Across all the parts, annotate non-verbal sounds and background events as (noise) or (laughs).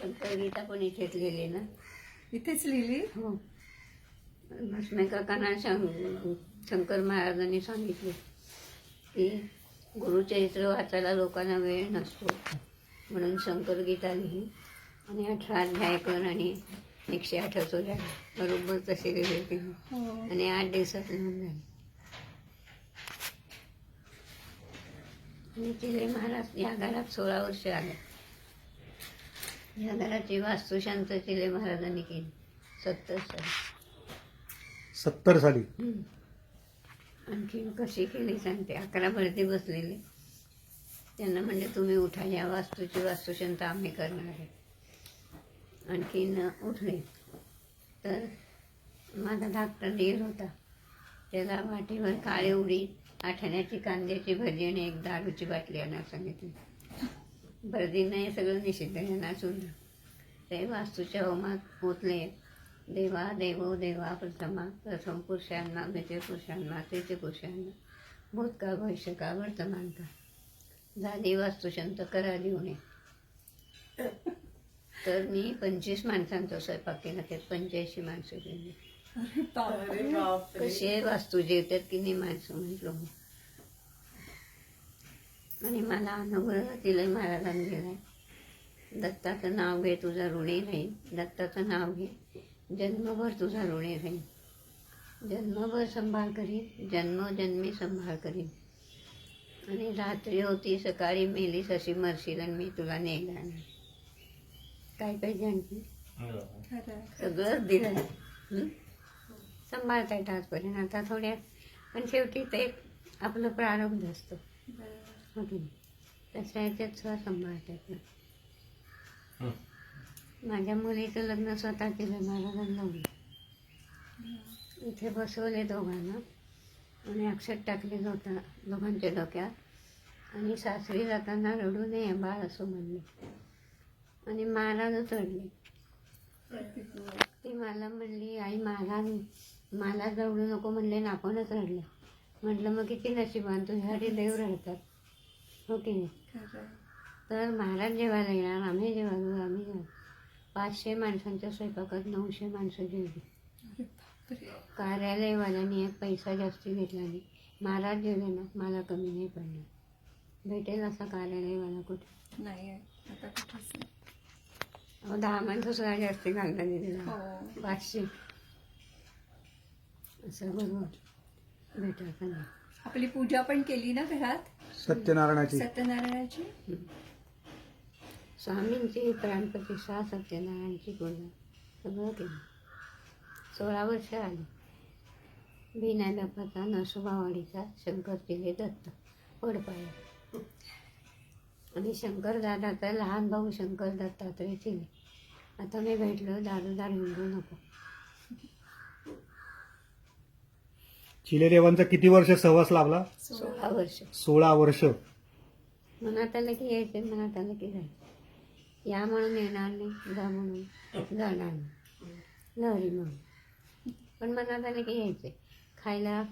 शंकर गीता पण इथेच लिहिली ना? इथेच लिहिली? हो. भस्मे काकांना शं- शंकर महाराजांनी सांगितले की गुरुचरित्र वाचायला लोकांना वेळ नसतो. म्हणून शंकर गीता लिहिली आणि अठरा अध्याय कर आणि एकशे आठ चोऱ्या बरोबर तसे लिहिले हो. आणि आठ दिवसात लिहून झाले आणि चिले महाराज या घरात सोळा वर्ष आले या घराची वास्तुशांत चिले महाराजांनी केली सत्तर साली. सत्तर साली. आणखीन कशी केली सांगते? अकरा भरती बसलेले. त्यांना म्हणजे तुम्ही उठा या वास्तूची वास्तुशांत आम्ही करणार आहे. आणखीन उठले. तर माझा धाकटा दीर होता. त्याला वाटीवर काळे उडी आठण्याची कांद्याची भजी आणि एक दारूची बाटली आणायला सांगितली. भरदींना हे सगळं निषिद्ध यांना सुद्धा ते वास्तूच्या होमात पोचले देवा देवो देवा प्रथमा प्रथम पुरुषांना मित्र पुरुषांना तृतीय पुरुषांना भूतकाळ भविष्यकाळ वर्तमान का झाली वास्तुशांत करा देऊन तर मी पंचवीस माणसांचा स्वयंपाक केला त्यात पंच्याऐंशी माणसं केली आहे वास्तू? जेवतात की नाही माणसं? म्हटलं हो. आणि मला अनुग्रह तिला महाराजांनी दिलाय दत्ताचं नाव घे तुझा ऋणी राहील. दत्ताचं नाव घे. जन्मभर तुझा ऋणी राहील. जन्मभर संभाळ करीन. जन्मोजन्मी संभाळ करीन. आणि रात्री होती सकाळी मेलीस अशी मरशील आणि मी तुला नाही. काय पाहिजे आणखी खरं. सगळंच दिलं? सांभाळता येतं आजपर्यंत. आता थोड्या पण शेवटी ते आपलं प्रारंभ असतं. बरोबर. हो की नाही? तसं ह्याच्यात सुद्धा सांभाळता येतं. माझ्या मुलीचं लग्न स्वतः केलं महाराजांना लावलं इथे बसवले दोघांना. आणि अक्षर टाकले होता दोघांच्या डोक्यात. आणि सासरी जाताना रडू नये बाळ असं म्हणले. आणि महाराजच रडले ती मला म्हणली आई महाराज मला जवळू नको म्हणले ना आपणच रडलं. म्हटलं मग किती नशिबान तुझ्यासाठी देव रडतात. हो की नाही. तर महाराज जेवायला येणार आम्ही जेवायला आम्ही जेवू पाचशे माणसांच्या स्वयंपाकात नऊशे माणसं जेवली. कार्यालयवाल्यांनी एक पैसा जास्ती घेतला नाही. महाराज जेवले ना मला कमी नाही पडणार भेटेल असा कार्यालयवाला कुठे? नाही. आता दहा माणसं सुद्धा जास्ती घालता दिलेला हो. पाचशे. नाही आपली पूजा पण केली ना घरात? सत्यनारायणाची. सत्यनारायणाची? स्वामींची प्राणप्रतिष्ठा सत्यनारायणची पूजा. सगळं केलं. सोळा वर्ष आली. बिना बापाचा नसुबावाडीचा शंकर तिले दत्त पडपाया आणि शंकर दादाचा लहान भाऊ शंकर दत्तात्रय चिले आता मी भेटलो दारोदार हिंदू नको. चिलेदेवांचा किती वर्ष सहवास लाभला? सोळा वर्ष. सोळा वर्ष. मनात आलं की यायचे मनात आलं की जायचं या म्हणून येणार नाही जा म्हणून. जाणार नाही. लहरी म्हणून पण मनात आलं की यायचे खायला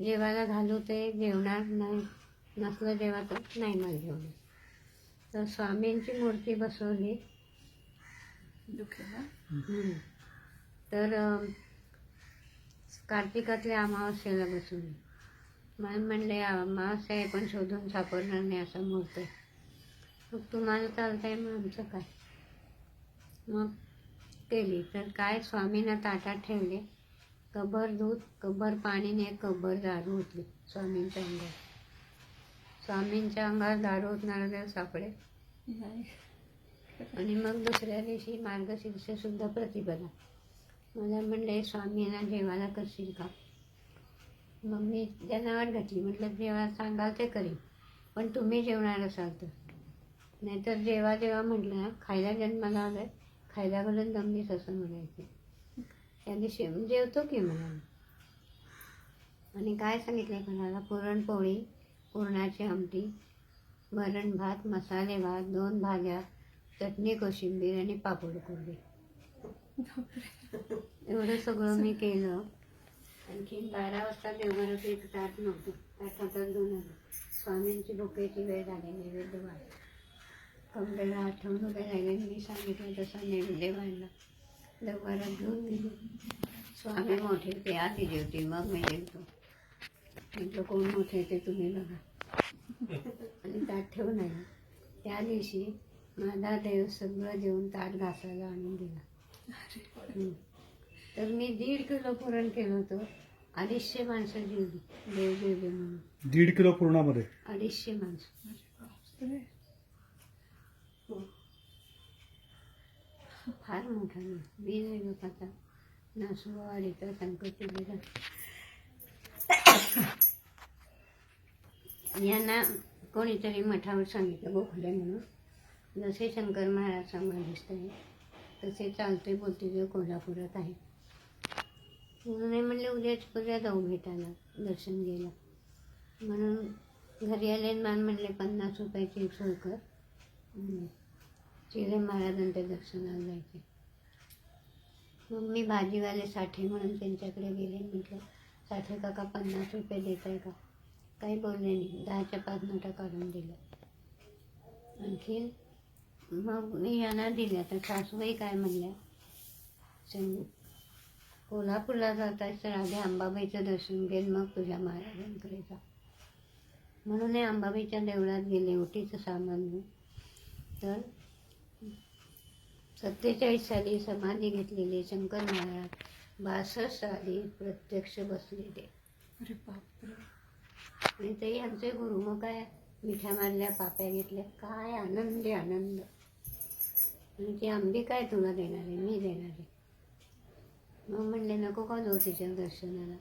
जेवायला घालू ते जेवणार नाही. नसलं जेवायचं नाही मला जेवणार तर स्वामींची मूर्ती बसवली. तर कार्तिकातल्या अमावस्येला बसवली मला म्हणले अमावस्या आहे पण शोधून सापडणार नाही असा मुहूर्त आहे मग तुम्हाला चालतंय मग आमचं काय? मग केली. तर काय? स्वामींना ताटात ठेवले. कबर दूध कबर पाणीने कबर दारू होतली स्वामींच्या अंगात स्वामींच्या अंगात दारू होतणारा देव सापडे आणि मग दुसऱ्या दिवशी मार्गशीर्ष सुद्धा प्रतिपदा. मला म्हणले स्वामींना जेवायला करशील का? मग मी जनावर घातली. म्हटलं जेव्हा सांगाल ते करीन पण तुम्ही जेवणार असाल तर. नाहीतर जेव्हा जेव्हा म्हटलं खायला जन्माला आलं खायला घालून दमलीस असं म्हणायचे. त्या दिवशी जेवतो की म्हणा आणि काय सांगितलं कोणाला? पुरणपोळी पुरणाची आमटी वरण भात मसाले भात दोन भाज्या चटणी कोशिंबीर आणि पापड कोरडे एवढं सगळं मी केलं. आणखीन बारा वाजता देवघरात एक ताट नव्हतं. ताटातच दोन हजार स्वामींची भोकेची वेळ झाली नैवेद्य वाढ कमरेला आठवण काय राहिले. मी सांगितलं तसं नैवेद्य वाढला लवकरात घेऊन दिली स्वामी मोठे ते आधी जेवते मग मी जेवतो. म्हटलं कोण मोठे ते तुम्ही बघा. आणि ताट ठेवून आले. त्या दिवशी माझा देव सगळं जेवण ताट घासायला आणून दिला. तर मी दीड किलो पुरण केलं होतं. अडीचशे माणसं जेवली देव जेवले म्हणून. दीड किलो पूर्णामध्ये? अडीचशे माणसं. फार मोठा नाही. मी नाही लोकांचा नासुवाडीचा संकट दिलेला यांना कोणीतरी मठावर सांगितलं गोखले म्हणून. जसे शंकर महाराज समाधिस्थ आहे तसे चालते बोलते जे कोल्हापुरात आहे. म्हणून नाही म्हणले उद्याच उद्या जाऊ भेटायला दर्शन घ्यायला. म्हणून घरी आले मान म्हणले पन्नास रुपयाची एक सोय कर चिरे महाराजांच्या दर्शनाला जायचे. मग मी भाजीवाले साठे म्हणून त्यांच्याकडे गेले. म्हटलं साठे काका पन्नास रुपये देत आहे का? काही बोलले नाही. दहाच्या पाच नोटा काढून दिल्या. आणखीन मग मी यांना दिल्या तर सासूबाई काय म्हणल्या? कोल्हापूरला जाताय तर आधी अंबाबाईचं दर्शन घेऊन मग तुझ्या महाराजांकडे जा. म्हणून हे अंबाबाईच्या देवळात गेले ओटीचं सामान घेऊन. तर सत्तेचाळीस साली समाधी घेतलेले शंकर महाराज. बासष्ट साली प्रत्यक्ष बसलेले. अरे बापरे. आणि ते आमचे गुरु मग काय? मिठ्या मारल्या पाप्या घेतल्या. काय आनंदी आनंद. आणि ती आंबी काय तुला देणार आहे? मी देणार आहे. मग म्हणले नको का जाऊ तिच्या दर्शनाला?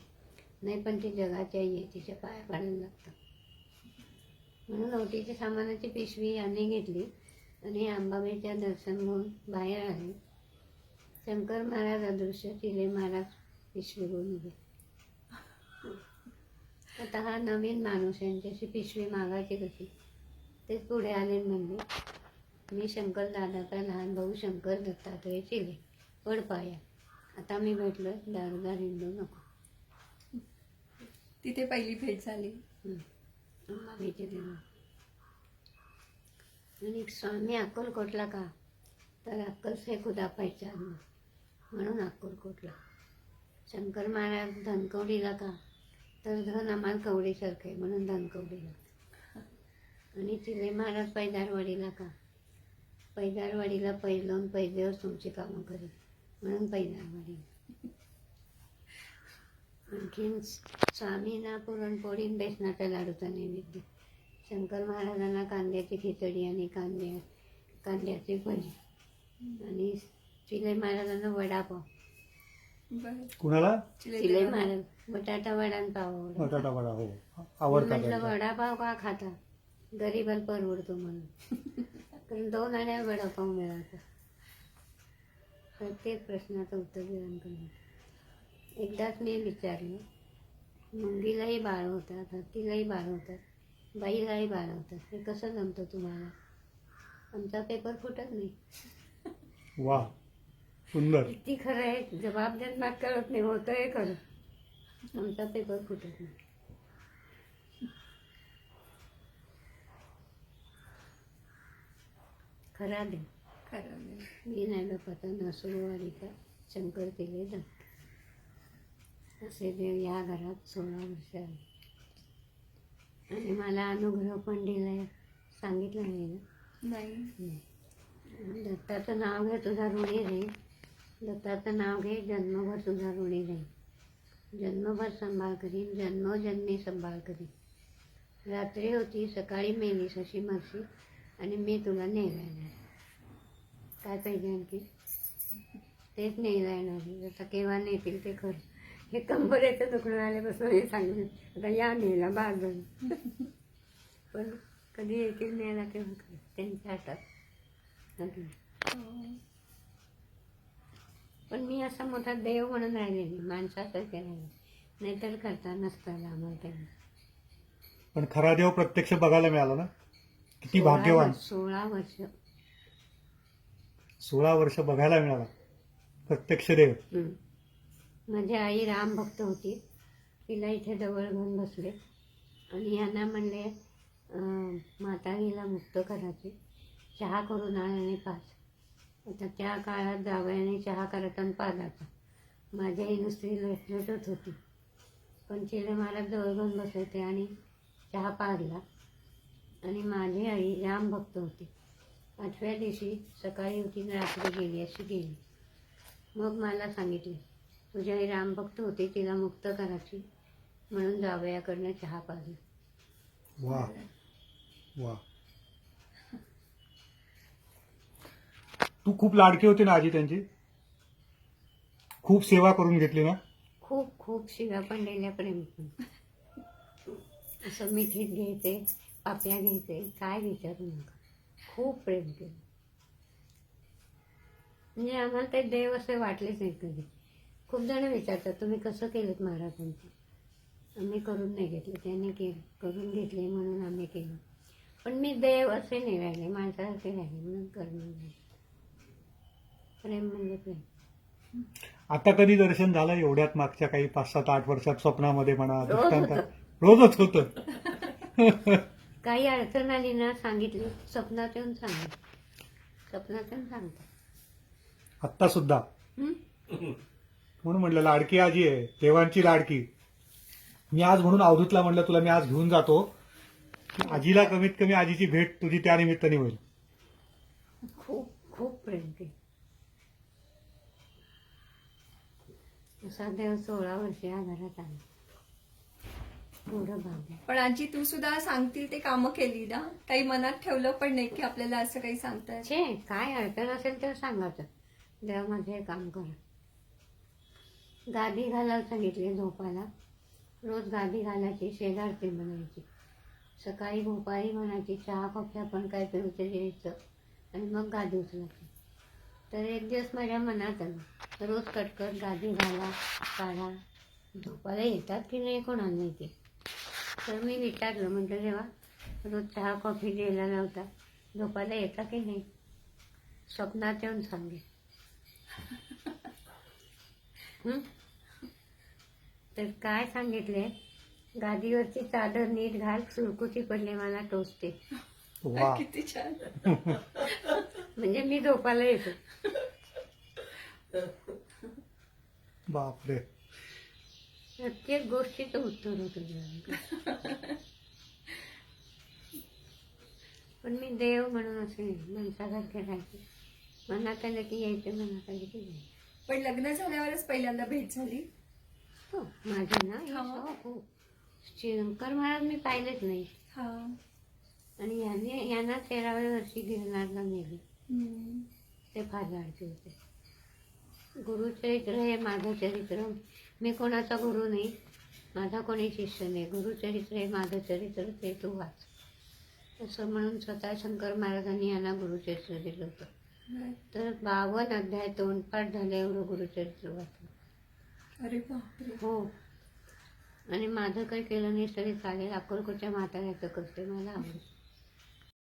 नाही पण ती जगाची आई आहे तिच्या पाया पडायला लागतं म्हणून ओटीच्या सामानाची पिशवी याने घेतली आणि आंबाबाईच्या दर्शन घेऊन बाहेर आले. शंकर महाराज अदृश्य तिले महाराज पिशवी घेऊन उभे आता हा नवीन माणूस यांच्याशी पिशवी मागायची कशी? तेच पुढे आले म्हणले मी शंकर दादाचा लहान भाऊ शंकर दत्तात्रय चिले पड पाया आता मी भेटलो दारुदार हिंदू नको. तिथे पहिली भेट झाली. आणि स्वामी अक्कलकोटला का? तर अक्कल से खुदा पहिचान म्हणून अक्कलकोटला. शंकर महाराज धनकवडीला का? तर धन आम्हाला कवडीसारखं आहे म्हणून धनकवडीला. आणि चिले महाराज पैदारवाडीला का? पैदारवाडीला पहिलं पैदेवर तुमची कामं करेल म्हणून पैदारवाडी आणखीन स्वामींना पुरणपोळी बेसनाचा लाडूचा नैवेद्य. शंकर महाराजांना कांद्याची खिचडी आणि कांद्या कांद्याची भजी. आणि चिले महाराजांना वडापाव. कुणाला? चिले. महाराज. बटाटा वडा आणि पाव आवडतो. बटाटा वडा हो. आवडता म्हटलं. वडापाव का खाता? गरीबाला परवडतो म्हणून. (laughs) कारण दोन आण्या वडापाव मिळाला प्रत्येक प्रश्नाचं उत्तर करणार एकदाच मी विचारलं. मुंगीलाही बाळ होतात हत्तीलाही बाळ होतात बाईलाही बाळ होतात हे कसं जमतं तुम्हाला? आमचा पेपर फुटत नाही. वा सुंदर. किती खरं आहे. जबाब देण्यात कळत नाही होतं हे खरं. आमचा पेपर फुटत नाही. खरा दे खरं आहे. मी नाही बापाचा नसुरवाडीचा शंकर केले दत्त असे देव या घरात सोळा वर्ष आले आणि मला अनुग्रह पण दिलाय. सांगितलं नाही ना? नाही. दत्ताचं नाव घे तुझा ऋणी राहील दत्ताचं नाव घे जन्मभर तुझा ऋणी राहील जन्मभर सांभाळ करीन जन्मोजन्मी सांभाळ करीन. रात्री होती सकाळी मेलीस अशी मरशी आणि मी तुला नाही येणार काय पाहिजे आणखी? तेच नाही येणार जसं केव्हा नेतील ते खरं हे कंबरेचं दुखणं आल्यापासून हे सांगून आता या नेला बाजून. पण कधी येतील न्यायला तेव्हा त्यांच्या हातात. पण मी असा मोठा देव म्हणून राहिलेली. माणसासारखे राहिले नाहीतर करता नसताना आम्हाला त्यांना. पण खरा देव प्रत्यक्ष बघायला मिळाला ना? किती भाग्यवान. वर्ष- सोळा वर्ष. सोळा वर्ष बघायला मिळाला. प्रत्यक्ष देव. माझी आई राम भक्त होती. तिला इथे जवळ घेऊन बसले. आणि यांना म्हणले अं, माताजीला मुक्त करायचे. चहा करून आण आणि पाच. आता त्या काळात जावयाने चहा करताना पाजायचा. माझी आई नुसती लटलटत होती. पण चिले मला जवळ घेऊन बसायचे आणि चहा पाजला. आणि माझी आई राम भक्त होती. आठव्या दिवशी सकाळी होती रात्री गेली अशी गेली. मग मला सांगितले तुझी आई राम भक्त होती तिला मुक्त करायची. म्हणून जावयाकडनं चहा पाजला. वा. वा. तू खूप लाडकी होती ना आजी त्यांची? खूप सेवा करून घेतली ना? खूप खूप शिव्या पण दिल्या प्रेम असं मिठीत घ्यायचे पाप्या घ्यायचे काय विचारू नका खूप प्रेम केलं. म्हणजे आम्हाला ते देव असे वाटलेच नाही कधी. खूप जण विचारतात तुम्ही कसं केलं महाराजांचं? आम्ही करून नाही घेतलं. त्याने के करून घेतले म्हणून आम्ही केलं. पण मी देव असे नाही राहिले माणसासारखे राहिले म्हणून करणं नाही प्रेम म्हणजे प्रेम. आता कधी दर्शन झालं? एवढ्यात मागच्या काही पाच सात आठ वर्षात स्वप्नामध्ये म्हणा. रोजच होतं. (laughs) काही अडचण आली ना सांगितली स्वप्नात येऊन सांगितलं. स्वप्नात येऊन सांगतात आत्ता सुद्धा? हं? म्हणून म्हणलं लाडकी आजी आहे देवांची लाडकी. मी आज म्हणून अवधूतला म्हणलं तुला मी आज घेऊन जातो. की आजीला कमीत कमी आजीची भेट तुझी त्या निमित्ताने होईल. खूप खूप प्रेम केलं असा देव सोळा वर्ष या घरात आला पण आजी तू सुद्धा सांगतील ते कामं केली ना? काही मनात ठेवलं पण नाही की आपल्याला असं काही सांगतात? छे काय अडचण असेल तर सांगायचं देवा माझं हे काम करा. गादी घालायला सांगितली झोपायला. रोज गादी घालायची शेजारती म्हणायची. सकाळी भोपाळी म्हणायची चहा कॉफी आपण काय पिऊ ते घ्यायचं आणि मग गादी उचलायची. तर एक दिवस माझ्या मनात आलं. रोज कटकट गादी घाला काढा. झोपायला येतात की नाही कोणाला माहिती. तर मी विचारलं म्हटलं जेव्हा रोज चहा कॉफी द्यायला लावता झोपायला येता की नाही? स्वप्नात येऊन सांगे हं? तर काय सांगितले? गादीवरची चादर नीट घाल सुरकुती पडले मला टोचते. वा. किती छान. म्हणजे मी झोपायला येतो. बापरे. प्रत्येक गोष्टीचं उत्तर होतं. पण मी देव म्हणून असे माणसासारखे राहायचे मनात आलं की यायचं मनात आलं की जायचं पण लग्न झाल्यावरच पहिल्यांदा भेट झाली? हो माझे ना हे हा. शंकर महाराज मी पाहिलेच नाही. हा. आणि याने यांना तेराव्या वर्षी गिरणारला नेले. ते फार लाडके होते. गुरुचरित्र हे माझं चरित्र. मी कोणाचा गुरु नाही माझा कोणी शिष्य नाही. गुरुचरित्र हे माझं चरित्र ते तू वाच. असं म्हणून स्वतः शंकर महाराजांनी यांना गुरुचरित्र दिलं होतं. तर बावन्न अध्याय तोंडपाठ झाले एवढं गुरुचरित्र वाचलं अरे हो. आणि माझं काही केलं नाही तरी चालेल. अक्कलकोटच्या म्हाताऱ्याचं करते. मला आवडतं.